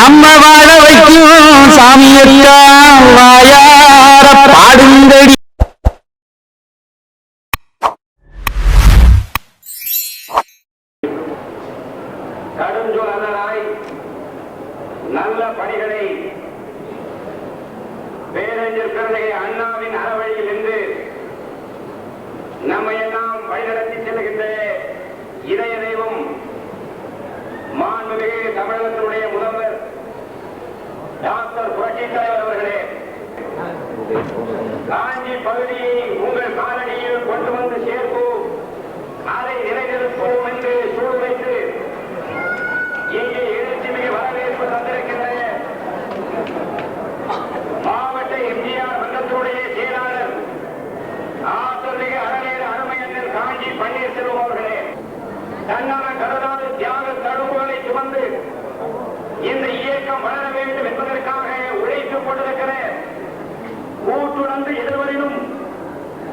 நம்ம வாழ வைக்கும் சாமியக்கா வாயார பாடுங்கடி கடுஞ்சொலராய் நல்ல பணிகளை பேரறிஞர் பிறந்தகை அண்ணாவின் அறவழியில் நின்று நம்மை எல்லாம் வழிநடத்தி செல்கின்ற இதய தெய்வம் மாண்புமிகு தமிழகத்தினுடைய முதல்வர் டாக்டர் புரட்சி தலைவர் அவர்களே காஞ்சி பகுதியை உங்கள் காலடியில் கொண்டு வந்து சேர்ப்போம் அதை நிலைநிறுத்துவோம் என்று சூழ் வைத்து இங்கே எழுச்சி மிகு வரவேற்பு தந்திருக்கின்ற மாவட்ட எம்ஜிஆர் மன்றத்தினுடைய செயலாளர் ஆசிரியர் அறநேர அருமையண்ணன் காஞ்சி செல்வர்களே தன்னான தியாக தடுப்புகளை சுமந்து இந்த இயக்கம் வளர வேண்டும் என்பதற்காக உழைத்துக் கொண்டிருக்கிற கூட்டுணர்ந்து எதிர்வரிலும்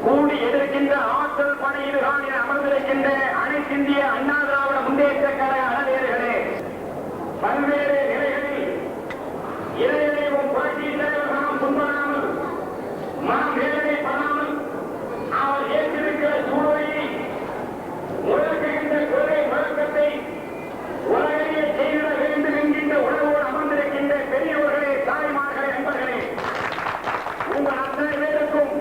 கூடி எதிர்க்கின்ற ஆற்றல் படையில் காணி அமர்ந்திருக்கின்ற அனைத்திந்திய அண்ணா திராவிட முன்னேற்ற கழக அறநேர்களே பல்வேறு நிலைகளில் இளைஞரையும் புரட்சி தலைவர் மனம் துன்படாமல் மனம் வேதனைப்படாமல் அவர் ஏற்றிருக்கிற சூழ்நிலையை முழக்குகின்ற கொள்கை முழக்கத்தை உலகையே செய்திட வேண்டும் என்கின்ற உணர்வோடு அமர்ந்திருக்கின்ற பெரியவர்களே தாய்மார்களே நண்பர்களே உங்கள் அத்தனை பேருக்கும்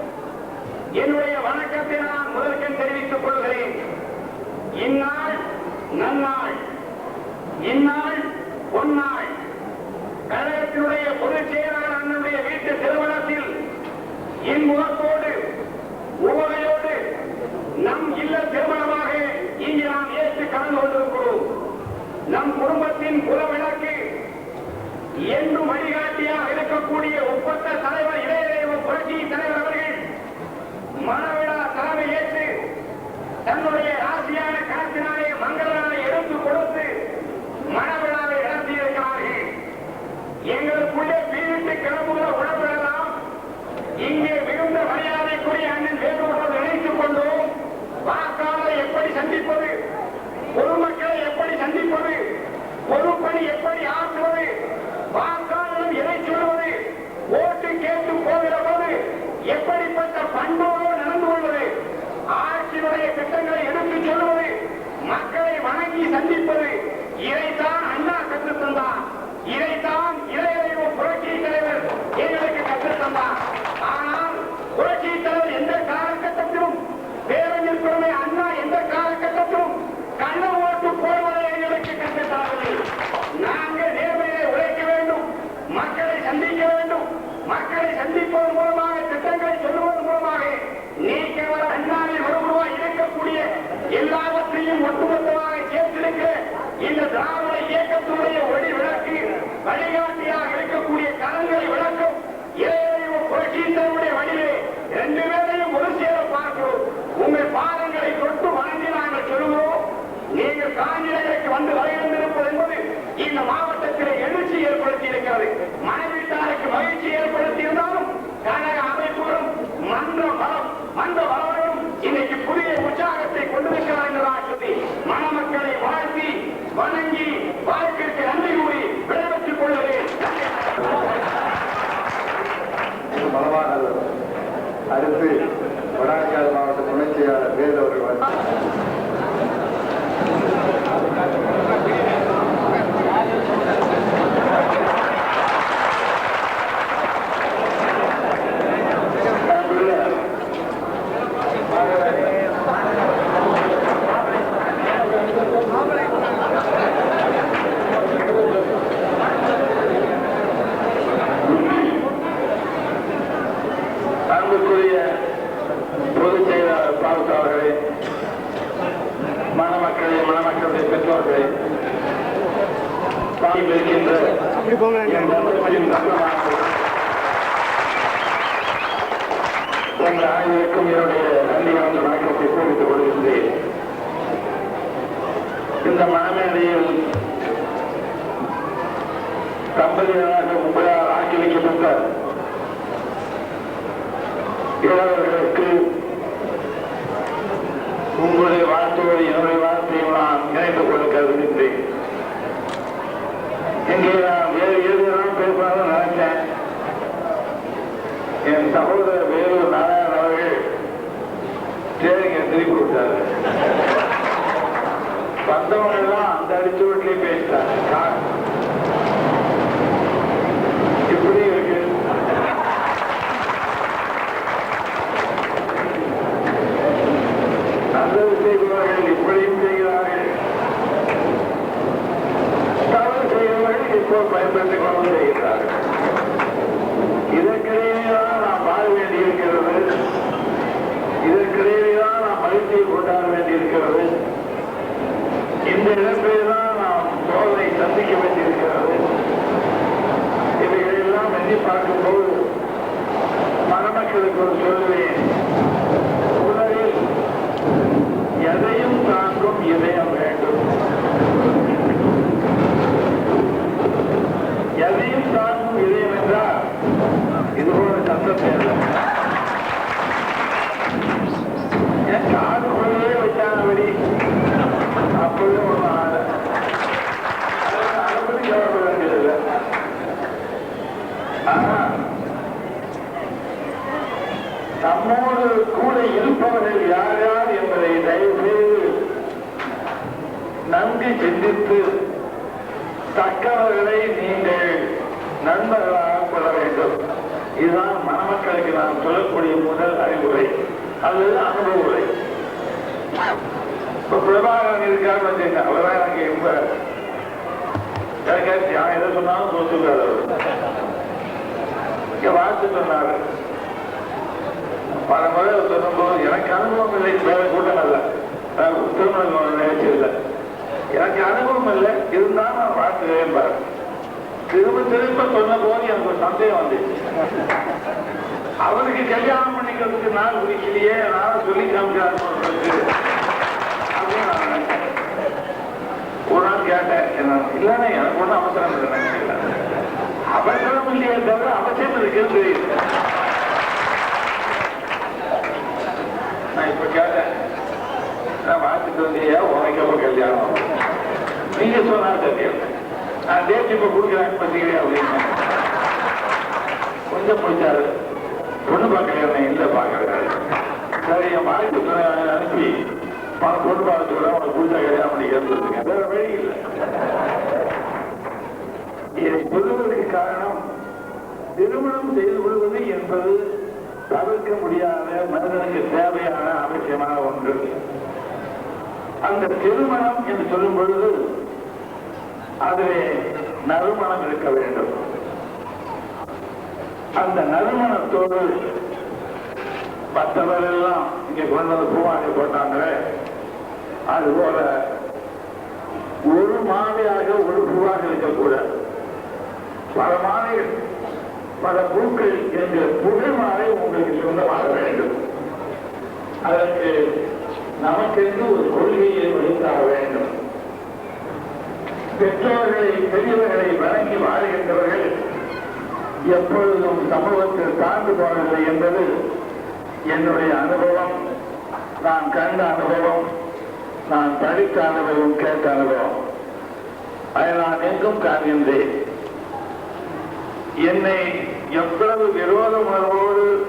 என்னுடைய வணக்கத்தை நான் முதற்கண் தெரிவித்துக் கொள்கிறேன் இந்நாள் நன்னாள். இந்நாள் பொன்னாள். கழகத்தினுடைய பொதுச் செயலாளர் அண்ணனுடைய வீட்டு திருமணத்தில் இன்முகத்தோடு உவகையோடு நம் இல்ல திருமணமாக இங்கு நாம் ஏற்று கலந்து கொண்டிருக்கிறோம். நம் குடும்பத்தின் குலவிளக்கு என்றும் வழிகாட்டியாக இருக்கக்கூடிய ஒப்பந்த தலைவர் இளையதேவ புரட்சி தலைவர் அவர்கள் மனவிழா தலைமை ஏற்று தன்னுடைய ராசியான கணத்தினாலே மங்கள நாளை எடுத்துக் கொடுத்து மனவிழாவை நடத்தியிருக்கிறார்கள் எங்களுக்குள்ளே பீடித்து கிளம்புகிற உணவுகளெல்லாம் இங்கே மிகுந்த மரியாதைக்குரிய அண்ணன் வேலூரோடு நினைத்துக் கொண்டோம் வாக்காளரை எப்படி சந்திப்பது பொதுமக்களை எப்படி சந்திப்பது பொதுப்பணி எப்படி ஆற்றுவது வாக்காளரும் எதை சொல்வது ஓட்டு கேட்டு போகிற போது எப்படிப்பட்ட பண்போடு நடந்து கொள்வது ஆட்சியினுடைய திட்டங்களை எடுத்துச் சொல்வது மக்களை வணங்கி சந்திப்பது இதைத்தான் அண்ணா கற்றுத்தந்தான் இதைத்தான் திராவிட இயக்கத்தினுடைய ஒளி விளக்கு வழிகாட்டியாக இருக்கக்கூடிய கரங்களை விளக்கும் இளைய புரட்சியினுடைய வழியிலே ரெண்டு பேரையும் ஒரு சேர பார்க்கிறோம். உங்கள் பாதங்களை தொட்டு வணங்கி நாங்கள் சொல்லுவோம் நீங்கள் காஞ்சிநகருக்கு வந்து வருகின்றிருப்பது என்பது இந்த மாவட்டத்திலே எழுச்சி ஏற்படுத்தி இருக்கிறது மனைவிட்டாருக்கு மகிழ்ச்சி ஏற்படுத்தி இருந்தாலும் கழக அமைப்புகளும் மன்ற பலம் மன்ற பலவரும் இன்னைக்கு புதிய உற்சாகத்தை கொண்டிருக்கிறார் என்று நான் சொல்லி வணங்கி வாழ்க்கைக்கு நன்றி கூறி விடைபெற்றுக் கொள்கிறேன். மலமானது அடுத்து வடாக்காடு மாவட்ட துணை செயலாளர் வேல் ஆசிரியராக உங்களா ஆக்கி வைக்கப்பட்டார் இளைஞர்களுக்கு உங்களுடைய வாழ்த்தோடு என்னுடைய வார்த்தையும் நான் இணைந்து கொள்ள கருதுகின்றேன். இங்கே நான் வேறு எழுதியதான் பேசுவாங்க நினைச்சேன் என் சகோதரர் வேறு நாராயணன் அவர்கள் தேவைங்க திருப்பி விட்டார் வந்தவங்க எல்லாம் அந்த அடிச்சுவட்டிலே பேசினார் நல்லது செய்பவர்கள் இப்படியும் செய்கிறார்கள் தவறு செய்பவர்கள் இப்போ பயன்படுத்திக் கொண்டு செய்கிறார்கள் இதற்கிடையேதான் நாம் வாழ வேண்டியிருக்கிறது இதற்கிடையேதான் நாம் மகிழ்ச்சியை கொண்டாட வேண்டியிருக்கிறது இந்த இடத்திலேதான் நாம் சோதனை சந்திக்க வேண்டியிருக்கிறது இவைகளெல்லாம் எண்ணி பார்க்கும்போது மணமக்களுக்கு ஒரு சொல்லுவேன். You event தக்கவர்களை நீங்கள் நண்பர்களாக கொள்ள வேண்டும். இதுதான் மணமக்களுக்கு நான் சொல்லக்கூடிய முதல் அறிவுரை. அல்லது அனுபவ உரை. இப்ப பிரபாகரன் இருக்காரு வச்சுங்க அவர்தான் எனக்கு ரொம்ப எனக்கு நான் எதை சொன்னாலும் சொல்லுவார் அவர். இங்க வாழ்த்து சொன்னாரு. பல முறை சொன்னபோது எனக்கு அனுபவம் இல்லை வேற கூட்டம் அல்ல. திருமணம் நினைச்சு இல்லை எனக்கு அனுபவம் இல்லை. இருந்தாலும் நான் வாழ்த்துவேன் பாரு. திரும்ப திரும்ப சொன்ன போது எனக்கு ஒரு சந்தேகம் வந்துச்சு. அவருக்கு கல்யாணம் பண்ணிக்கிறதுக்கு நாள் குறிக்கலையே நான் சொல்லி காமிக்கிறாரு நான் ஒரு நாள் கேட்டேன் இல்லைன்னா எனக்கு ஒன்றும் அவசரம் இல்லை அவசரம் இல்லையே தவிர அவசியம் இருக்குன்னு தெரியுது நான் இப்ப கேட்டேன் நான் வாழ்த்துட்டு வந்தியா? உனக்கு எப்ப கல்யாணம். நீங்க சொன்னா தெரியும் நான் டேட் இப்ப கொடுக்குறேன் பார்த்தீங்களே அப்படின்னு. கொஞ்சம் பிடிச்சாரு. பொண்ணு பார்க்கல இல்ல பாக்குறாரு சரி என் வாழ்க்கை அனுப்பி. பணம் பொண்ணு பார்த்து கூட உனக்கு பிடிச்ச கல்யாணம் பண்ணி வேற வழி இல்லை. இதை சொல்லுவதற்கு காரணம் திருமணம் செய்து கொள்வது என்பது தவிர்க்க முடியாத மனிதனுக்கு தேவையான அவசியமான ஒன்று. அந்த திருமணம் என்று சொல்லும் பொழுது அதிலே நறுமணம் இருக்க வேண்டும். அந்த நறுமணத்தோடு மற்றவர் எல்லாம் இங்க கொண்டது பூவாடி பூவாணி போட்டாங்களே அதுபோல ஒரு மாலையாக ஒரு பூவாக இருக்கக்கூடாது பல மாலைகள் பல பூக்கள் என்ற புகழ் மாலை உங்களுக்கு சொந்தமாக வேண்டும். அதற்கு நமக்கென்று ஒரு கொள்கையை வகுத்தாக வேண்டும். பெற்றோர்களை பெரியவர்களை வணங்கி வாழ்கின்றவர்கள் எப்பொழுதும் சமூகத்தில் தாழ்ந்து போனதில்லை என்பது என்னுடைய அனுபவம். நான் கண்ட அனுபவம் நான் படித்த அனுபவம் கேட்ட அனுபவம். அதை நான் எங்கும் காண்கின்றேன். என்னை எவ்வளவு விரோத உணர்வோடு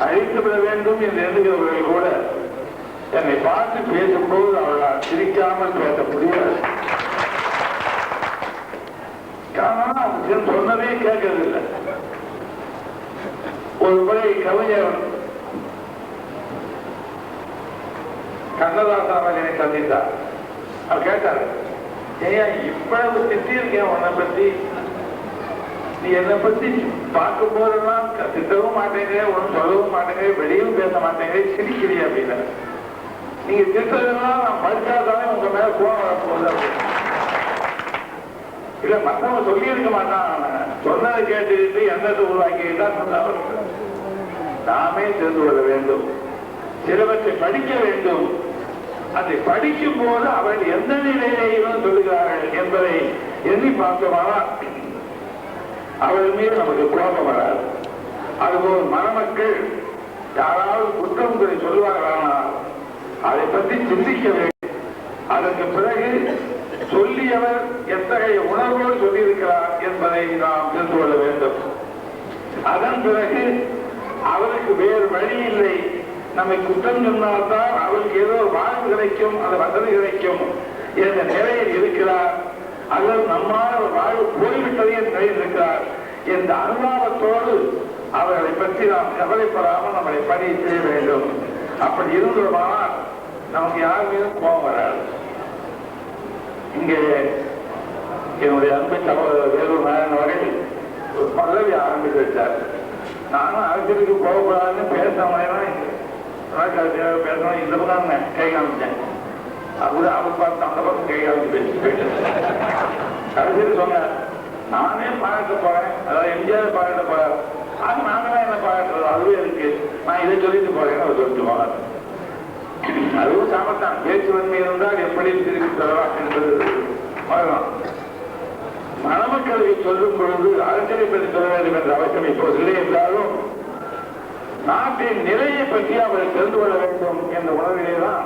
அழித்துவிட வேண்டும் என்று எண்ணுகிறவர்கள் கூட என்னை பார்த்து பேசும்போது அவளால் சிரிக்காமல் பேச முடியாது. காரணம் சொன்னதே கேட்கறதில்லை. ஒரு முறை கவிஞர் கண்ணதாசன் அவர்களை சந்தித்தார். அவர் கேட்டார் ஏன் இவ்வளவு திட்டிருக்கேன் உன்னை பத்தி. நீ என்னை பத்தி பார்க்கும் போதெல்லாம் திட்டவும் மாட்டேங்கிறே ஒன்றும் சொல்லவும் மாட்டேங்கிறே வெளியும் பேச மாட்டேங்கிறே சிரிக்கிறீ அப்படின்னு நீங்க திட்டதெல்லாம் நான் மறுக்காதானே உங்க மேல கோவம் வரப்போகுது இல்ல மத்தவங்க சொல்லி இருக்க மாட்டான் சொன்னதை கேட்டுக்கிட்டு எண்ணத்தை உருவாக்கிட்டா சொன்னாலும் நாமே தெரிந்து கொள்ள வேண்டும். சிலவற்றை படிக்க வேண்டும். அதை படிக்கும் போது அவர்கள் எந்த நிலையிலும் சொல்லுகிறார்கள் என்பதை எண்ணி பார்த்தோமானால் அவர்கள் மீது நமக்கு கோபம் வராது. அதுபோல் மணமக்கள் யாராவது குற்றம் சொல்லுவார்களானால் அதை பற்றி சிந்திக்க வேண்டும். அதற்கு பிறகு சொல்லியவர் எத்தகைய உணர்வோடு சொல்லியிருக்கிறார் என்பதை நாம் தெரிந்து கொள்ள வேண்டும். அதன் பிறகு அவருக்கு வேறு வழி இல்லை. நம்மை குற்றம் சொன்னால்தான் அவருக்கு ஏதோ வாழ்வு கிடைக்கும் அது வசதி கிடைக்கும் என்ற நிலையில் இருக்கிறார். அல்லது நம்மால் வாழ்வு போய்விட்டது என்ற நிலையில் இருக்கிறார். என்ற அனுதாபத்தோடு அவர்களை பற்றி நாம் கவலைப்படாமல் நம்மளை பணி செய்ய வேண்டும். அப்படி இருந்தோமானால் நமக்கு யார் மீதும் கோபம் வராது. இங்கே என்னுடைய அன்பு சகோதரர் வேலூர் நாராயணன் அவர்கள் ஒரு பதவி ஆரம்பித்து வச்சார் நானும் அரசியலுக்கு போகக்கூடாதுன்னு பேசாமல் பேசணும் இந்த பக்கம் நான் கை காமிச்சேன். அப்படி அவர் பார்த்து அந்த பக்கம் கை காமிச்சு பேசி போயிட்டு. கடைசியில் சொன்னார் நானே பாராட்ட போறேன். அதாவது எம்ஜிஆர் பாராட்ட போறேன் அது நாங்களே என்ன பாராட்டுறது அதுவே இருக்கு நான் இதை சொல்லிட்டு போறேன்னு அவர் சொல்லிட்டு போனார். அதுவும் சாமத்தான் பேச்சு வன்மை இருந்தால் எப்படி திருப்பி தரலாம் என்பது வரலாம் மணமக்களை சொல்லும் பொழுது அரசியலை பற்றி சொல்ல வேண்டும் என்ற அவசியம் இப்போது இல்லை என்றாலும் நாட்டின் நிலையை பற்றி அவரை தெரிந்து கொள்ள வேண்டும் என்ற உணர்விலே தான்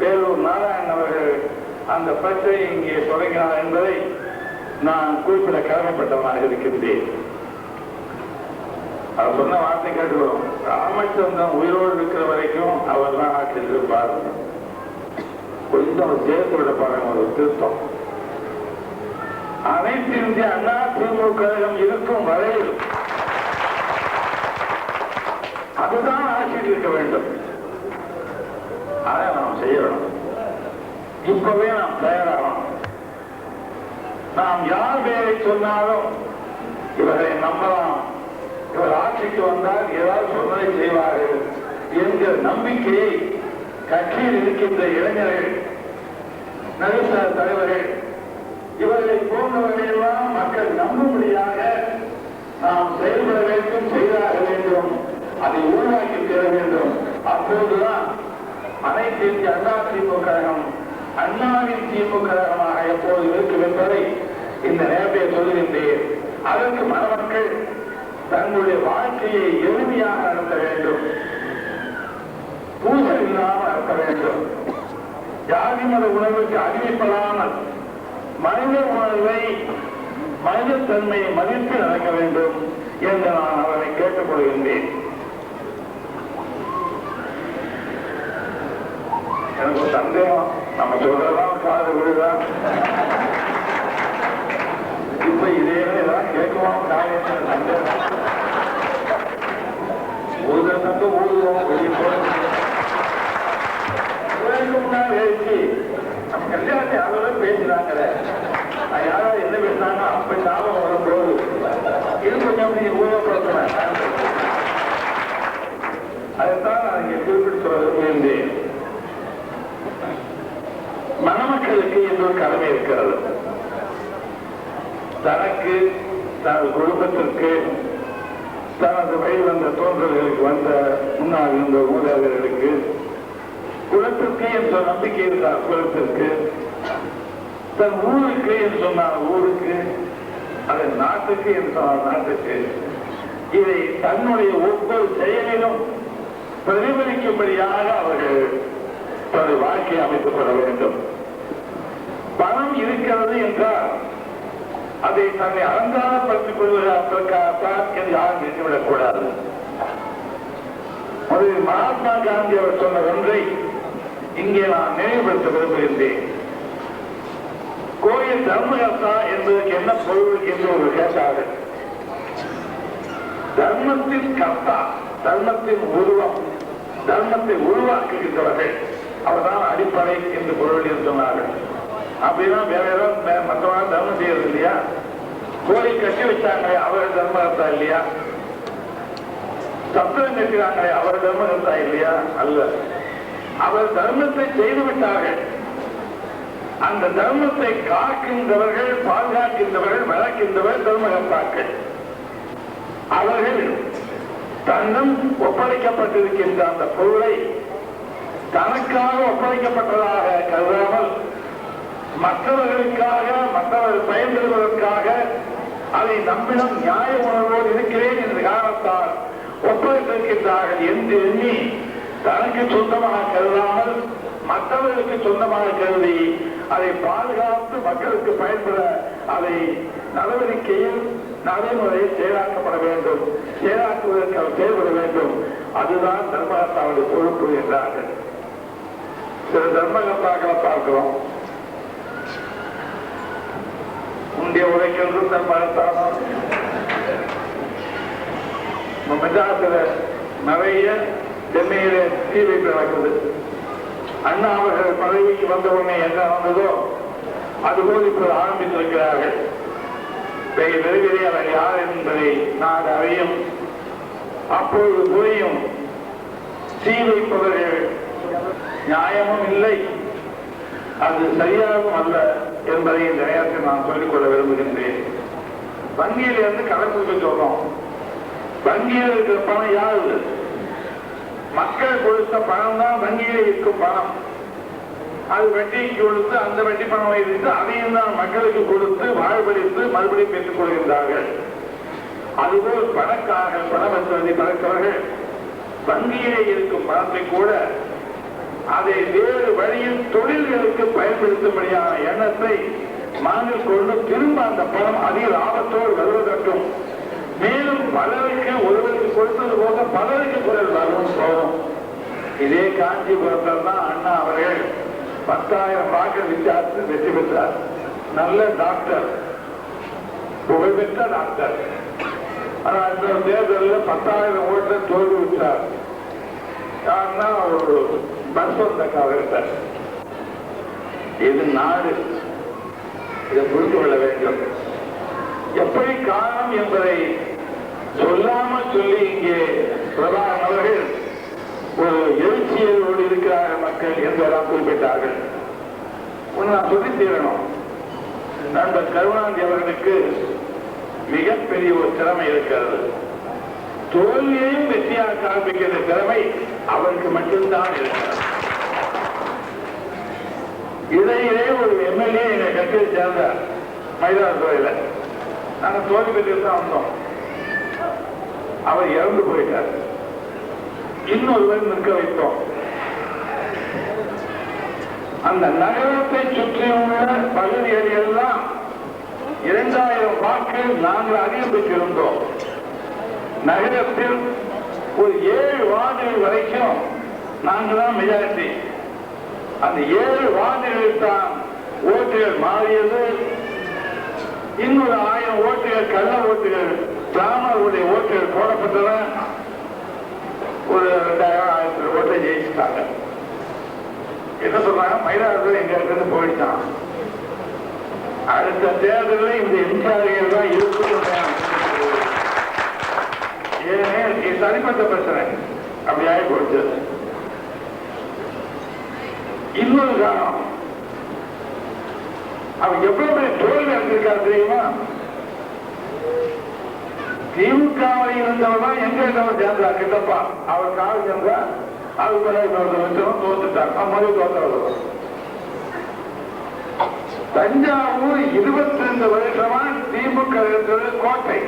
வேலூர் நாராயணன் அவர்கள் அந்த பிரச்சனை இங்கே தொடங்கினார் என்பதை நான் குறிப்பிட கடமைப்பட்டவனாக இருக்கின்றேன் அவர் சொன்ன வார்த்தை கேட்டுக்கிறோம் ராமச்சந்திரன் உயிரோடு இருக்கிற வரைக்கும் அவர் தான் ஆட்சியில் இருப்பார் கொஞ்சம் சேர்த்து பாருங்க ஒரு திருத்தம். அனைத்து இந்திய அண்ணா திமுக கழகம் இருக்கும் வரையில் அதுதான் ஆட்சியில் இருக்க வேண்டும். அதை நாம் செய்யணும். இப்பவே நாம் தயாராகணும். நாம் யார் பேரை சொன்னாலும் இவரை நம்பலாம். இவர் ஆட்சிக்கு வந்தால் ஏதாவது சொன்னதை செய்வார்கள் என்கிற நம்பிக்கையை கட்சியில் இருக்கின்ற இளைஞர்கள் நடுத்தர தலைவர்கள் இவர்களை போன்றவர்களெல்லாம் மக்கள் நம்பும்படியாக நாம் செயல்பட வேண்டும் செய்தாக வேண்டும் அதை உருவாக்கி தர வேண்டும். அப்போதுதான் அனைத்து இந்திய அண்ணா திமுக கழகம் அண்ணாவின் திமுக கழகமாக எப்போது இருக்கும் என்பதை இந்த நேரத்தை சொல்லுகின்றேன். அதற்கு மணமக்கள் தங்களுடைய வாழ்க்கையை எளிமையாக நடத்த வேண்டும். பூசல் இல்லாமல் நடத்த வேண்டும். ஜாதி மத உணர்வுக்கு அறிவிப்படாமல் மனித உணர்வை மனிதத்தன்மையை மதித்து நடக்க வேண்டும் என்று நான் அவரை கேட்டுக்கொள்கின்றேன் எனக்கு சந்தேகம் நம்ம சொல்றதெல்லாம் காது விடுதான் இப்போ இதே தான் கேட்குவோம் காரியம் ஊதுவோம் வெளியே போறது கோயிலுக்கு நம்ம கல்யாணத்தை அதோட பேசுறாங்களே. அது என்ன பேசுனாங்க அப்படி ஞாபகம் வரும்போது இது கொஞ்சம் நீங்க ஊழப்படுத்துவேன் அதைத்தான் நான் இங்கே குறிப்பிட்டு சொல்ல விரும்புகின்றேன் மணமக்களுக்கு இன்னொரு கடமை இருக்கிறது தனக்கு தனது குடும்பத்திற்கு தனது வழி வந்த தோன்றல்களுக்கு வந்த முன்னால் இருந்த ஊழியர்களுக்கு குலத்திற்கு என்ற நம்பிக்கை இருந்தார். குலத்திற்கு தன் ஊருக்கு என்று சொன்னார் ஊருக்கு அதன் நாட்டுக்கு என்று சொன்னார் நாட்டுக்கு இதை தன்னுடைய ஒவ்வொரு செயலிலும் பிரதிபலிக்கும்படியாக அவர்கள் தனது வாழ்க்கையை அமைத்துக் கொள்ள வேண்டும். பணம் இருக்கிறது என்றால் அதை தன்னை அலங்காரப்படுத்திக் கொள்வதற்காகத்தான் என்று யாரும் நினைத்துவிடக் கூடாது முதலில் மகாத்மா காந்தி அவர் சொன்ன ஒன்றை இங்கே நான் நினைவுபடுத்த விரும்புகின்றேன் கோயில் தர்மகர்த்தா என்பதற்கு என்ன பொருள் என்று ஒரு கேட்டார்கள் தர்மத்தின் கர்த்தா தர்மத்தின் உருவம் தர்மத்தை உருவாக்குகின்றவர்கள். அவர்தான் அடிப்படை என்று பொருள் சொன்னார்கள். அப்படின்னா வேற ஏதாவது மற்றவங்க தர்மம் செய்யறது இல்லையா கோயில் கட்டி வச்சாங்களே அவர் தர்மகர்த்தா இல்லையா? சத்திரம் கட்டுறாங்களே அவர் தர்மகர்த்தா இல்லையா? அல்ல. அவர் தர்மத்தை செய்து விட்டார்கள். அந்த தர்மத்தை காக்கின்றவர்கள் பாதுகாக்கின்றவர்கள் வளர்க்கின்றவர்கள் தர்மகர்த்தாக்கள் அவர்கள் தன்னம் ஒப்படைக்கப்பட்டிருக்கின்ற அந்த பொருளை தனக்காக ஒப்படைக்கப்பட்டதாக கருதாமல் மற்றவர்களுக்காக மற்றவர்கள் பயன்பெறுவதற்காக அதை நம்மிடம் நியாய உணர்வோடு இருக்கிறேன் என்ற காரணத்தால் ஒப்படைத்திருக்கின்றார்கள் என்று எண்ணி தனக்கு சொந்தமாக கருதாமல் மற்றவர்களுக்கு சொந்தமாக கருதி அதை பாதுகாத்து மக்களுக்கு பயன்பட அதை நடவடிக்கையில் நடைமுறையில் செயலாக்கப்பட வேண்டும். செயலாக்குவதற்கு அவர் செயல்பட வேண்டும். அதுதான் தர்மகர்த்தாவுடைய பொறுப்பு என்றார்கள். சில தர்மகர்த்தாக்களை பார்க்கிறோம். உழைக்கிறது உழைக்கிறதும் தர்மகர்த்தாதான் நம்ம மெட்ராஸில் நிறைய சென்னையில தீ வைப்பு நடக்குது. அண்ணா அவர்கள் பதவிக்கு வந்த உடனே என்ன நடந்ததோ அதுபோல் இப்போது ஆரம்பித்திருக்கிறார்கள். பெயர் விரைவிலே அவர் யார் என்பதை நான் அறியும். அப்பொழுது புரியும். தீ வைப்பவர்கள் நியாயமும் இல்லை. அது சரியாகவும் அல்ல. என்பதை இந்த நேரத்தில் நான் சொல்லிக்கொள்ள விரும்புகின்றேன். வங்கியில் இருந்து கணக்கு சொல்றோம். வங்கியில் இருக்கிற பணம் யாரு மக்கள் கொடுத்த பணம் தான் வங்கியில் இருக்கும் பணம். அது வட்டிக்கு கொடுத்து அந்த வட்டி பணம் வைத்து அதையும் தான் மக்களுக்கு கொடுத்து வாழ்வழித்து மறுபடியும் பெற்றுக் கொள்கின்றார்கள். அதுபோல் பணக்காரர்கள் பணம் என்பதை பறக்கிறவர்கள் வங்கியிலே இருக்கும் பணத்தை கூட அதை வேறு வழியில் தொழில்களுக்கு பயன்படுத்தும்படியான எண்ணத்தை மனதில் கொண்டு திரும்ப அந்த பணம் அதிக லாபத்தோடு வருவதற்கும் மேலும் பலருக்கு ஒருவருக்கு கொடுத்தது போக பலருக்கு குரல் வரும் போகும் இதே காஞ்சிபுரத்தில் தான் அண்ணா அவர்கள் பத்தாயிரம் வாக்கு வித்தியாசத்தில் வெற்றி பெற்றார். நல்ல டாக்டர் புகழ்பெற்ற டாக்டர். ஆனால் இந்த தேர்தலில் பத்தாயிரம் ஓட்டு தோல்வி விட்டார். யாருன்னா ஒரு பஸ் வந்த இது நாடு? இதை புரிந்து கொள்ள வேண்டும். எப்படி காரணம் என்பதை சொல்லாமல் சொல்லி இங்கே பிரபாகரன் அவர்கள் ஒரு எழுச்சியோடு இருக்கிறார் மக்கள் என்பதெல்லாம் குறிப்பிட்டார்கள். ஒன்று நான் சொல்லி தீரணும் நண்பர் கருணாநிதி அவர்களுக்கு மிகப்பெரிய ஒரு திறமை இருக்கிறது. தோல்வியையும் வெற்றியாக காண்பிக்கிற திறமை அவருக்கு மட்டும்தான் இருக்கிறது. இடையிலே ஒரு எம்எல்ஏ எங்க கட்சியை சேர்ந்தார் மயிலாடுதுறையில. நாங்க தோல்வி பெற்று தான் வந்தோம். அவர் இறந்து போயிட்டார். இன்னொருவர் நிற்க வைத்தோம். அந்த நகரத்தை சுற்றியுள்ள பகுதிகள் எல்லாம் இரண்டாயிரம் வாக்கு நாங்கள் அதிகம் பெற்றிருந்தோம் நகரத்தில் ஒரு ஏழு வார்டுகள் வரைக்கும் நாங்கள் தான் மெஜாரிட்டி அந்த ஏழு வார்டுகளில் தான் ஓட்டுகள் மாறியது. இன்னொரு ஆயிரம் ஓட்டுகள் கள்ள ஓட்டுகள் பிராமணர்களுடைய ஓட்டுகள் போடப்பட்டன. ஒரு ரெண்டாயிரம் ஆயிரத்தி ஓட்டை ஜெயிச்சுட்டாங்க. என்ன சொல்றாங்க? மயிலாடுதுறை எங்க இருந்து போயிட்டான். அடுத்த தேர்தலில் இந்த எம்ஜிஆர்கள் தான் இருக்கும் ஏன் இது தனிப்பட்ட பிரச்சனை. அப்படி ஆகி போச்சு இன்னொரு காரணம். அவன் எவ்வளவு பெரிய தோல்வி அடைஞ்சிருக்காரு தெரியுமா? திமுகவில் இருந்தவர் தான் எங்க இருந்தவர் சேர்ந்தார் கிட்டப்பா. அவர் கால சேர்ந்தா அது மேல லட்சம் வச்சவன் தோத்துட்டார் முதல் தோத்தவர் தஞ்சாவூர் இருபத்தி ரெண்டு வருஷமா திமுக இருக்கிறது கோட்டை.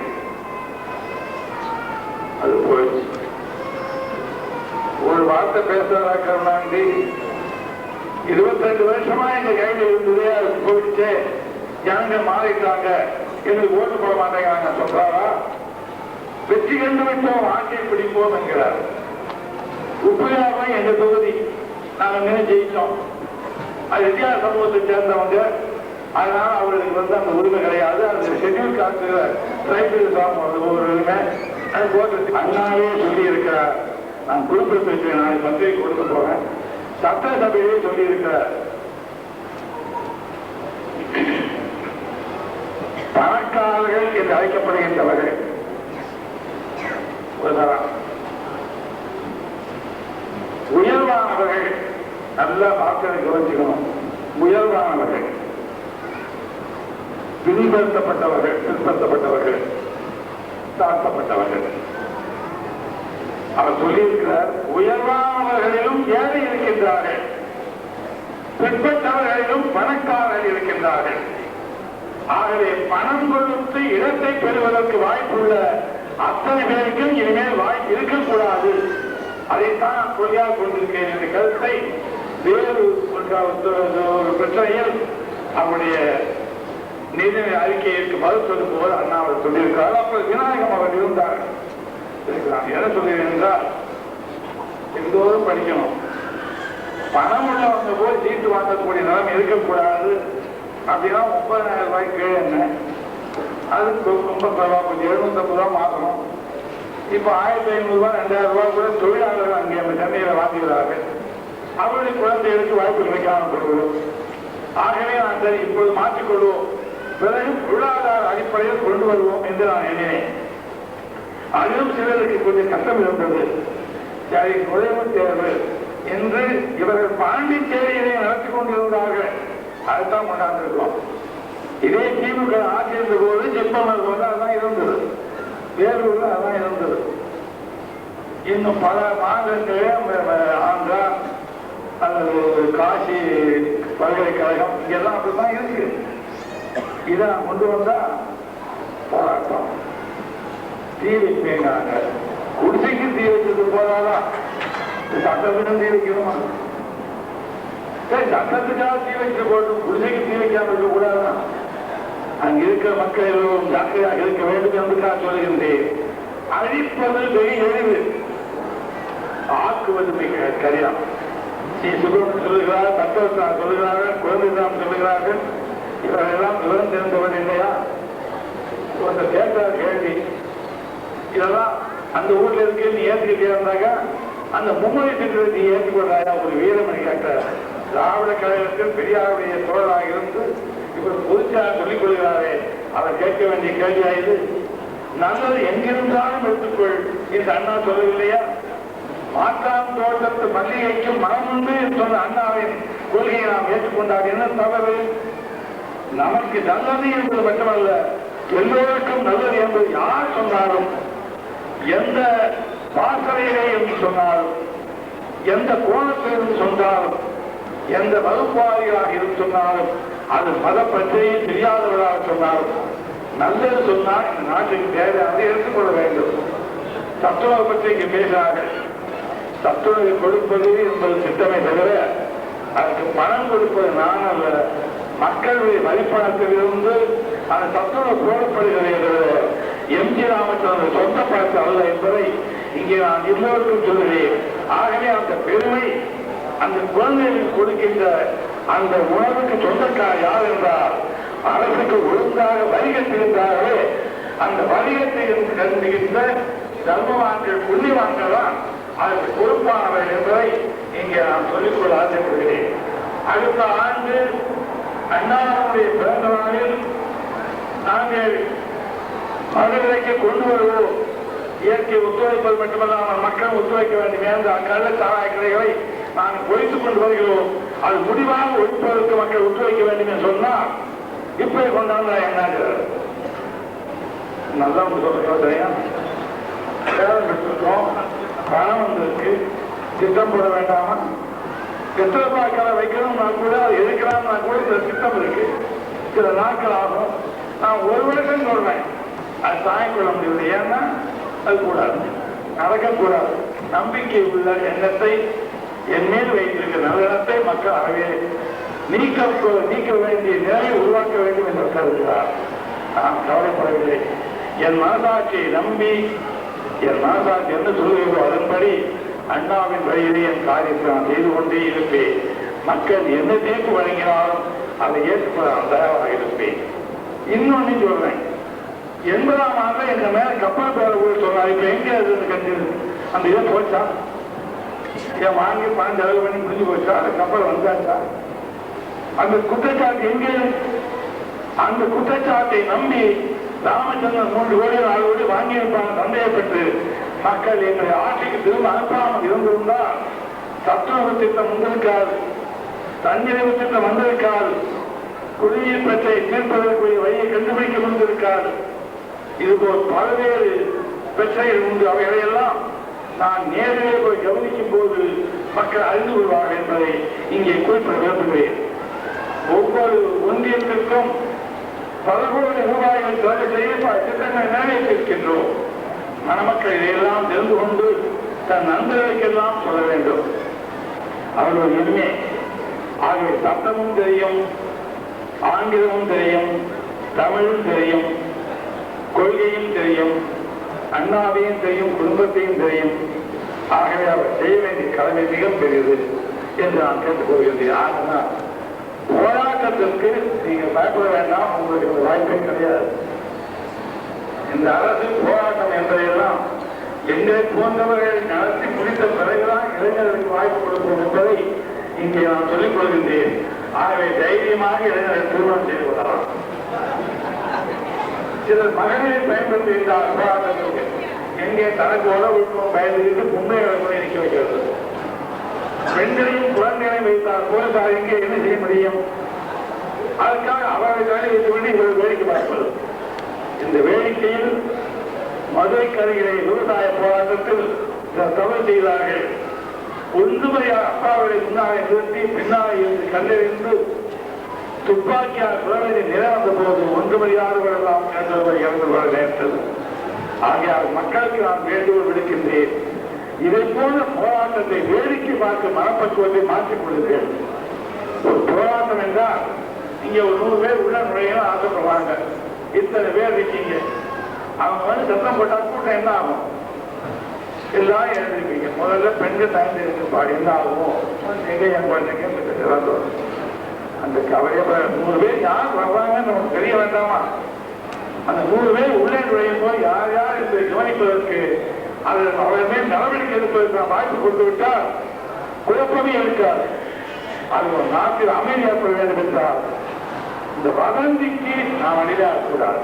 அது போயிடுச்சு. ஒரு வார்த்தை பேசுறா கருணாநிதி? இருபத்தி ரெண்டு வருஷமா எங்க கையில இருந்தது அது போயிடுச்சு. ஜனங்க மாறிட்டாங்க. எங்களுக்கு ஓட்டு போட மாட்டேங்கிறாங்க. சொல்றாரா? வெற்றி கண்டு விட்டோம் ஆட்சியை பிடிப்போம் என்கிறார். உப்புகாரம் எங்க தொகுதி நாங்க நின்று ஜெயிச்சோம். அது இந்தியா சமூகத்தை சேர்ந்தவங்க. அதனால அவர்களுக்கு வந்து அந்த உரிமை கிடையாது. அந்த ஷெட்யூல் காஸ்ட் ட்ரைபிள் சாப்பிடுறது ஒரு அது போட்டு அண்ணாவே சொல்லி இருக்கிறார் நான் குறிப்பிட்டு வச்சிருக்கேன் நாளைக்கு பத்திரிகை கொடுக்க போறேன். சட்டசபையிலே சொல்லியிருக்கிறார். பணக்காரர்கள் என்று அழைக்கப்படுகின்றவர்கள். உயர்வானவர்கள் நல்லா பார்க்க கவனிச்சுக்கணும். உயர்வானவர்கள். பின்படுத்தப்பட்டவர்கள் பின்பற்றப்பட்டவர்கள் தாழ்த்தப்பட்டவர்கள். அவர் சொல்லியிருக்கிறார் உயர்வானவர்களிலும் ஏழை இருக்கின்றார்கள். பிற்பட்டவர்களிலும் பணக்காரர்கள் இருக்கின்றார்கள். ஆகவே பணம் கொடுத்து இடத்தை பெறுவதற்கு வாய்ப்புள்ள அத்தனை பேருக்கும் இனிமேல் வாய்ப்பு இருக்கக்கூடாது. அதைத்தான் கொள்கையாக கொண்டிருக்கேன் என்ற கருத்தை வேறு ஒரு பிரச்சனையில் அவருடைய நிதிநிலை அறிக்கையிற்கு மறுத்தது போல் அண்ணா அவர் சொல்லியிருக்கிறார். அப்ப விநாயகம் அவர் இருந்தார்கள். இதுக்கு நான் என்ன சொல்கிறேன் என்றால் எல்லோரும் படிக்கணும். பணம் உள்ளவங்க போய் சீட்டு வாங்கக்கூடிய நிலைமை இருக்கக்கூடாது. அப்படின்னா முப்பதாயிரம் ரூபாய் கீழே என்ன? அதுக்கு ரொம்ப பரவா கொஞ்சம் எழுநூத்தம்பது ரூபா மாற்றணும். இப்போ ஆயிரத்தி ஐநூறு ரூபாய் ரெண்டாயிரம் ரூபாய் கூட தொழிலாளர்கள் அங்கே அந்த சென்னையில் வாங்குகிறார்கள். அவருடைய குழந்தைகளுக்கு வாய்ப்பு கிடைக்காமல் போடுவோம் ஆகவே நான் சரி இப்போது மாற்றிக்கொள்வோம். பிறகு பொருளாதார அடிப்படையில் கொண்டு வருவோம் என்று நான் எண்ணினேன். அதிலும் சிலருக்கு கொஞ்சம் கஷ்டம் இருந்தது. சரி நுழைவுத் தேர்வு. என்று இவர்கள் பாண்டிச்சேரியிலே நடத்தி கொண்டிருந்தார்கள் அதுதான் கொண்டாந்திருக்கோம். இதே திமுக ஆட்சி இருந்த போது செப்பமர் வந்து அதான் இருந்தது. வேலூர்ல அதான் இருந்தது. இன்னும் பல மாநிலங்களே ஆந்திரா அல்லது காசி பல்கலைக்கழகம் இங்கெல்லாம் அப்படிதான் இருக்கு. இதை நான் கொண்டு வந்தா போராட்டம். தீ வைப்பேங்கிறாங்க குடிசைக்கு தீ வச்சது போதாதான் சட்டத்திடம் தீ வைக்கணுமா சரி சட்டத்துக்காக தீ வைக்க போட்டு குடிசைக்கு தீ வைக்காம இருக்க கூடாதான் அங்க இருக்கிற மக்கள் எல்லோரும் ஜாக்கிரதையாக இருக்க வேண்டும் என்று நான் சொல்கின்றேன் அழிப்பது வெகு எளிது ஆக்குவது மிக கடினம் ஸ்ரீ சுப்பிரமணியன் சொல்லுகிறார் தத்துவத்தார் சொல்லுகிறார்கள் குழந்தைதான் சொல்லுகிறார்கள் இவரெல்லாம் விவரம் தெரிந்தவன் இல்லையா ஒருத்தர் கேட்டார் கேள்வி இதெல்லாம் அந்த ஊர்ல இருக்க நீ ஏத்துக்கிட்டே இருந்தாக்கா அந்த மும்மொழி திட்டத்தை நீ ஏற்றுக்கொள்றாயா ஒரு வீரமணி கேட்டார் திராவிட கழகத்தில் பெரியாருடைய தோழராக இருந்து இவர் பொதுச்சாக சொல்லிக் கொள்கிறாரே. அவர் கேட்க வேண்டிய கேள்வியா இது? நல்லது எங்கிருந்தாலும் எடுத்துக்கொள். என்று அண்ணா சொல்லவில்லையா? மாற்றான் தோட்டத்து மல்லிகைக்கும் மனம் உண்டு என்று சொன்ன அண்ணாவின் கொள்கையை நாம் ஏற்றுக்கொண்டார் என்ன தவறு? நமக்கு நல்லது என்பது மட்டுமல்ல எல்லோருக்கும் நல்லது என்பது யார் சொன்னாலும் எந்த வாசனையிலே என்று சொன்னாலும் எந்த கோணத்திலிருந்து சொன்னாலும் எந்த வகுப்பாளிகளாக இருந்து சொன்னாலும் அது மத பிரச்சனையை தெரியாதவர்களாக சொன்னாலும் நல்லது சொன்னால் இந்த நாட்டுக்கு தேவையானதை எடுத்துக்கொள்ள வேண்டும். தத்துவ பற்றி இங்கு பேசுகிறார்கள். சத்துணவை கொடுப்பது என்பது திட்டமே தவிர அதுக்கு பணம் கொடுப்பது நான் அல்ல. மக்களுடைய வரிப்பணத்திலிருந்து அந்த சத்துணவு போடப்படுகிறது என்று எம்ஜி ராமன் சொந்த பணத்தை அல்ல என்பதை இங்கே நான் எல்லோருக்கும் சொல்கிறேன். ஆகவே அந்த பெருமை அந்த குழந்தைகளுக்கு கொடுக்கின்ற அந்த உணவுக்கு சொந்தக்கார் யார் என்றால் அரசுக்கு ஒழுங்காக வரி அந்த வரிகத்தை கண்டுகின்ற தர்மவான்கள் புண்ணியவான்கள் தான் அதற்கு பொறுப்பானவர் என்பதை இங்கே நான் சொல்லிக்கொள்ள ஆசைப்படுகிறேன். அடுத்த ஆண்டு அண்ணாவுடைய பிறந்த நாளில் நாங்கள் மகளிரைக்கு கொண்டு வருவோம். இயற்கை ஒத்துழைப்பது மட்டுமல்லாமல் மக்கள் ஒத்துழைக்க வேண்டும் என்று கள்ள சாராய கடைகளை நாங்கள் பொறித்துக் கொண்டு வருகிறோம். அது முடிவாக ஒழிப்பதற்கு மக்கள் ஒத்துழைக்க வேண்டும் என்று சொன்னால் இப்படி கொண்டாந்து என்ன நல்லா சொல்லுங்க பணம் வந்திருக்கு. திட்டம் போட வேண்டாமா? எத்தனை பாக்களை வைக்கணும்னா கூட அது கூட இந்த திட்டம் இருக்கு. சில நாட்கள் ஆகும். நான் ஒரு வருஷம் சொல்றேன். அது தாங்கிக் கொள்ள முடியல ஏன்னா அது கூடாது. நடக்கக்கூடாது. நம்பிக்கை உள்ள எண்ணத்தை என் மேல் வைத்திருக்கிற நல்லெண்ணத்தை மக்கள் அறவே நீக்க நீக்க வேண்டிய நிலையை உருவாக்க வேண்டும் என்று கருதுகிறார். நான் கவலைப்படவில்லை. என் மனசாட்சியை நம்பி என் மனசாட்சி என்ன சொல்கிறதோ அதன்படி அண்ணாவின் வழியிலே என் காரியத்தை நான் செய்து கொண்டே இருப்பேன். மக்கள் என்ன தீர்ப்பு வழங்கினாலும் அதை ஏற்றுக்கொள்ள நான் தயாராக இருப்பேன். இன்னொன்னு சொல்றேன். எண்பதாம் ஆண்டு எங்க மேல கப்பல் பேர கூட சொன்னார். இப்ப எங்க அது அந்த இதை போச்சா? என் வாங்கி பணம் செலவு பண்ணி முடிஞ்சு போச்சா? அந்த கப்பல் வந்தாச்சா? அந்த குற்றச்சாட்டு எங்கே? அந்த குற்றச்சாட்டை நம்பி ராமச்சந்திரன் மூன்று கோடி நாலு கோடி வாங்கியிருப்பாங்க சந்தேகப்பட்டு மக்கள் எங்களை ஆட்சிக்கு திரும்ப அனுப்பாமல் இருந்திருந்தால் சத்துணவு திட்டம் வந்திருக்காது. தன்னிறைவு திட்டம் வந்திருக்காது. குடிநீர் பிரச்சனை தீர்ப்பதற்குரிய வழியை கண்டுபிடிக்க வந்திருக்காது இதுபோல் பல்வேறு பிரச்சனைகள் உண்டு. அவைகளையெல்லாம் நான் நேரிலே போய் கவனிக்கும் போது மக்கள் அறிந்து கொள்வார்கள் என்பதை இங்கே குறிப்பிட விரும்புகிறேன். ஒவ்வொரு ஒன்றியத்திற்கும் பல கோடி ரூபாய்கள் செலவு செய்ய பல திட்டங்களை நிறைவேற்றிருக்கின்றோம். மணமக்கள் இதையெல்லாம் தெரிந்து கொண்டு தன் நண்பர்களுக்கெல்லாம் சொல்ல வேண்டும். அவர்கள் எளிமை ஆகிய சட்டமும் தெரியும் ஆங்கிலமும் தெரியும் தமிழும் தெரியும். கொள்கையும் தெரியும் அண்ணாவையும் தெரியும் குடும்பத்தையும் தெரியும். ஆகவே அவர் செய்ய வேண்டிய கடமை மிக பெரியது என்று நான் கேட்டுக்கொள்கிறேன் ஆனால் போராட்டத்திற்கு நீங்க பயப்பட வேண்டாம் உங்களுக்கு ஒரு வாய்ப்பே கிடையாது. இந்த அரசு போராட்டம் என்பதையெல்லாம் எங்களை போன்றவர்கள் நடத்தி முடித்த பிறகுதான் இளைஞர்களுக்கு வாய்ப்பு கொடுப்போம் என்பதை இங்கே நான் சொல்லிக் கொள்கின்றேன். ஆகவே தைரியமாக இளைஞர்கள் திருமணம் செய்து கொள்ளலாம். சிலர் மகளிரை பயன்படுத்துகின்றார் போராட்டத்திற்கு எங்கே தனக்கு உணவுக்கும் பயந்துகிட்டு உண்மைகளை கூட நிற்க வைக்கிறது. பெண்களையும் குழந்தைகளையும் வைத்தார் போலீசார் எங்கே என்ன செய்ய முடியும்? அதற்காக அவரை வேலை வைத்து விட்டு இவர்கள் வேடிக்கை பார்ப்பது. இந்த வேடிக்கையில் மதுரை கருகிலே விவசாய போராட்டத்தில் தவறு செய்தார்கள். ஒன்றுமுறை அப்பாவை முன்னாலே நிறுத்தி பின்னாலே இருந்து கண்டறிந்து துப்பாக்கியால் குழந்தை நிலவந்த போது ஒன்றுமறியாதவர்களெல்லாம் இறந்தவர்கள் இறந்தவர்கள் நேர்த்தது ஆகையால் மக்களுக்கு நான் வேண்டுகோள் விடுக்கின்றேன். இதை போல போராட்டத்தை வேடிக்கை பார்க்க மனப்பக்குவத்தை மாற்றிக் கொள்ளுங்கள். ஒரு போராட்டம் என்றால் இங்க ஒரு நூறு பேர் உள்ள நுழையணும் ஆசைப்படுவாங்க. இத்தனை பேர் இருக்கீங்க. அவங்க வந்து சத்தம் போட்டா கூட்டம் என்ன ஆகும்? எல்லாரும் எழுந்திருப்பீங்க. முதல்ல பெண்கள் தயந்து இருப்பாடு என்ன ஆகும்? எங்க என் குழந்தைங்க இறந்தோம் அந்த கவலையை நூறு பேர் யார் வர்றாங்கன்னு நமக்கு தெரிய வேண்டாமா? அந்த நூறு பேர் உள்ளே நுழையும் போது யார் யார் இதை கவனிப்பதற்கு அது அவர்கள் மேல் நடவடிக்கை எடுப்பதற்கு வாய்ப்பு கொடுத்து விட்டால் குழப்பமே இருக்காது. அது ஒரு நாட்டில் அமைதி ஏற்பட வேண்டும் என்றால் இந்த வதந்திக்கு நாம் அணிலாகக்கூடாது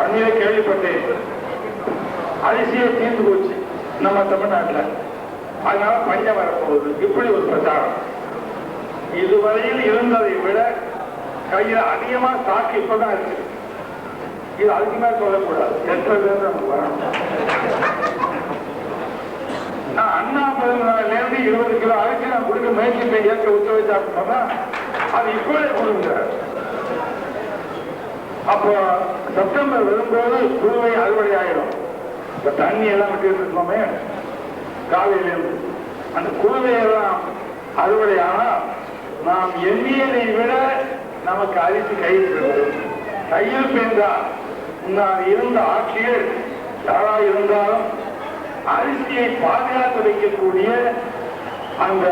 அந்நிலை கேள்விப்பட்டேன். அரிசியை தீர்ந்து போச்சு. நம்ம தமிழ்நாட்டில். அதனால பஞ்சம் வரப்போகுது. இப்படி ஒரு பிரச்சாரம். இதுவரையில் இருந்ததை விட கையில் அதிகமா ஸ்டாக் இப்பதான் இருக்கு. இது அதுக்கு மேல சொல்லக்கூடாது. எத்தனை நமக்கு வரணும்? நான் அண்ணா பிறந்தநாளிலிருந்து இருபது கிலோ அரைச்சி நான் கொடுக்க முயற்சிப்பை ஏற்க உத்தரவிச்சா அப்படின்னா அது இப்பவே கொடுங்க. அப்போ செப்டம்பர் வரும்போது குழுவை அறுவடை ஆயிடும். இப்ப தண்ணி எல்லாம் விட்டு இருக்கோமே. காலையிலிருந்து. அந்த குழுவையெல்லாம் அறுவடை ஆனா நாம் எண்ணியதை விட நமக்கு அரிசி கையில் கையில் பெற்றால் முன்னால் இருந்த ஆட்சிகள் யாரா இருந்தாலும் அரிசியை பாதுகாத்து வைக்கக்கூடிய அந்த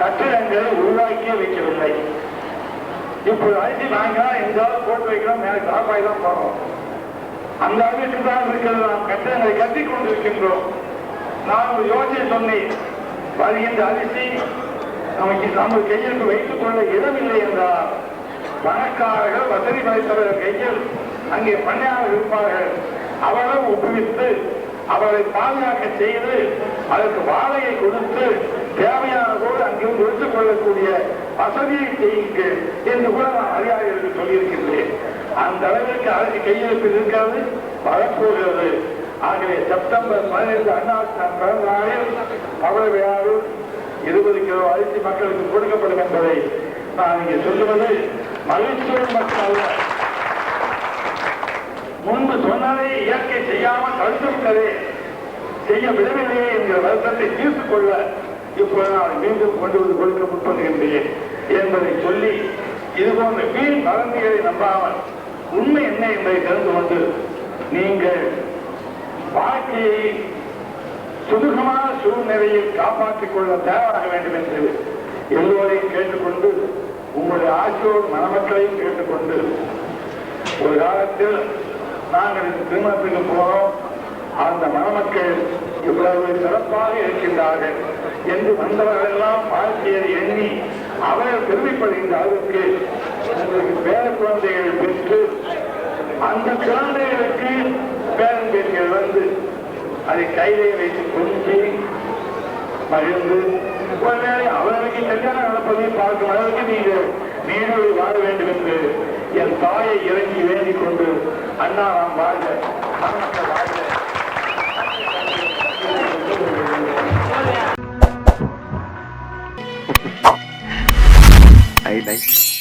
கட்டிடங்களை உருவாக்கிய வைக்கவில்லை. இப்போது அரிசி வாங்கினா எங்காவது போட்டு வைக்கிறோம் மேலே சாப்பாடு தான் போறோம் அந்த அளவுக்கு தான் இருக்கிறது நாம் கட்டிடங்களை கட்டி கொண்டிருக்கின்றோம். நான் ஒரு யோசனை சொன்னேன். வருகின்ற அரிசி நமக்கு நம்ம கையிருப்பு வைத்துக் கொள்ள இடமில்லை என்றால் பணக்காரர்கள் வசதி படைத்தவர்கள் கையில் அங்கே பண்ணையாளர் இருப்பார்கள். அவரை ஒப்புவித்து அவரை பாதுகாக்க செய்து அதற்கு வாடகை கொடுத்து தேவையான போது அங்கிருந்து எடுத்துக் கொள்ளக்கூடிய வசதியை செய்யுங்கள் என்று கூட நான் அதிகாரிகளுக்கு சொல்லியிருக்கின்றேன். அந்த அளவிற்கு அரசு கையிருப்பில் இருக்காது வரப்போகிறது. ஆகவே செப்டம்பர் பதினைந்து அண்ணா பிறந்த நாளில் பவள விழாவில் இருபது கிலோ அரிசி மக்களுக்கு கொடுக்கப்படும் என்பதை நான் இங்கே சொல்லுவது மகிழ்ச்சியோடு மட்டுமல்ல. முன்பு சொன்னதை இயற்கை செய்யாமல் தடுத்து செய்ய விடவில்லையே என்கிற வருத்தத்தை தீர்த்துக் கொள்ள இப்போது நான் மீண்டும் கொண்டு வந்து கொடுக்க முற்படுகின்றேன் என்பதை சொல்லி இது போன்ற வீண் வதந்திகளை நம்பாமல் உண்மை என்ன என்பதை தெரிந்து கொண்டு நீங்கள் வாழ்க்கையை சுதுகமான சூழ்நிலையை காப்பாற்றிக் கொள்ள தயாராக வேண்டும் என்று எல்லோரையும் கேட்டுக்கொண்டு உங்களுடைய ஆட்சியோடு மணமக்களையும் கேட்டுக்கொண்டு ஒரு காலத்தில் நாங்கள் திருமணத்துக்கு போனோம். அந்த மணமக்கள் இவ்வளவு சிறப்பாக இருக்கின்றார்கள் என்று வந்தவர்கள் எல்லாம் வாழ்க்கையை எண்ணி அவர்கள் பெருமைப்படுகின்ற அளவுக்கு உங்களுக்கு பேர குழந்தைகள் பெற்று அந்த குழந்தைகளுக்கு பேரன் பேர்கள் வந்து அதை கையிலே வைத்து கொஞ்சி மகிழ்ந்து ஒருவேளை அவர்களுக்கு கல்யாணம் நடப்பதை பார்க்கும் அளவுக்கு நீங்கள் நீரோடு வாழ வேண்டும் என்று என் தாயை இறங்கி வேண்டிக் கொண்டு அண்ணா நாம் வாழ்க வாழ்க I like